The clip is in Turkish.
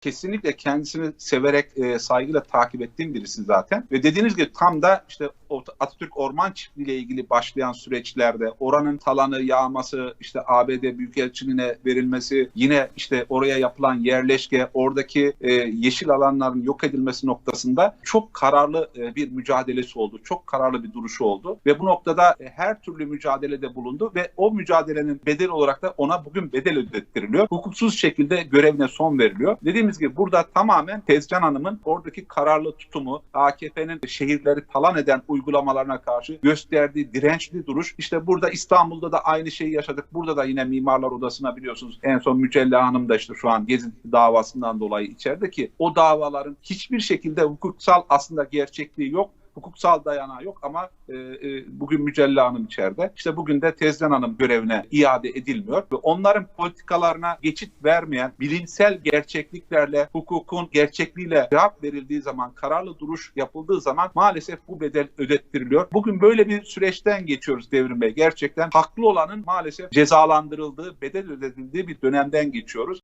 kesinlikle kendisini severek, e, saygıyla takip ettiğim birisi zaten. Ve dediğiniz gibi tam da işte Atatürk Orman Çiftliği ile ilgili başlayan süreçlerde oranın talanı yağması, işte ABD Büyükelçiliğine verilmesi, yine işte oraya yapılan yerleşke, oradaki e, yeşil alanların yok edilmesi noktasında çok kararlı e, bir mücadelesi oldu. Çok kararlı bir duruşu oldu. Ve bu noktada e, her türlü mücadelede bulundu ve o mücadelenin bedeli olarak da ona bugün bedel ödettiriliyor. Hukuksuz şekilde görevine son veriliyor. Dediğimiz gibi burada tamamen Tezcan Hanım'ın oradaki kararlı tutumu, AKP'nin şehirleri talan eden uygulamalarına karşı gösterdiği dirençli duruş. İşte burada İstanbul'da da aynı şeyi yaşadık. Burada da yine Mimarlar Odası'na biliyorsunuz en son Mücella Hanım da işte şu an Gezi davasından dolayı içeride ki o davaların hiçbir şekilde hukuksal aslında gerçekliği yok hukuksal dayanağı yok ama e, e, bugün Mücella Hanım içeride. İşte bugün de Tezcan Hanım görevine iade edilmiyor ve onların politikalarına geçit vermeyen bilimsel gerçekliklerle hukukun gerçekliğiyle cevap verildiği zaman kararlı duruş yapıldığı zaman maalesef bu bedel ödettiriliyor. Bugün böyle bir süreçten geçiyoruz Devrim Bey. Gerçekten haklı olanın maalesef cezalandırıldığı, bedel ödetildiği bir dönemden geçiyoruz.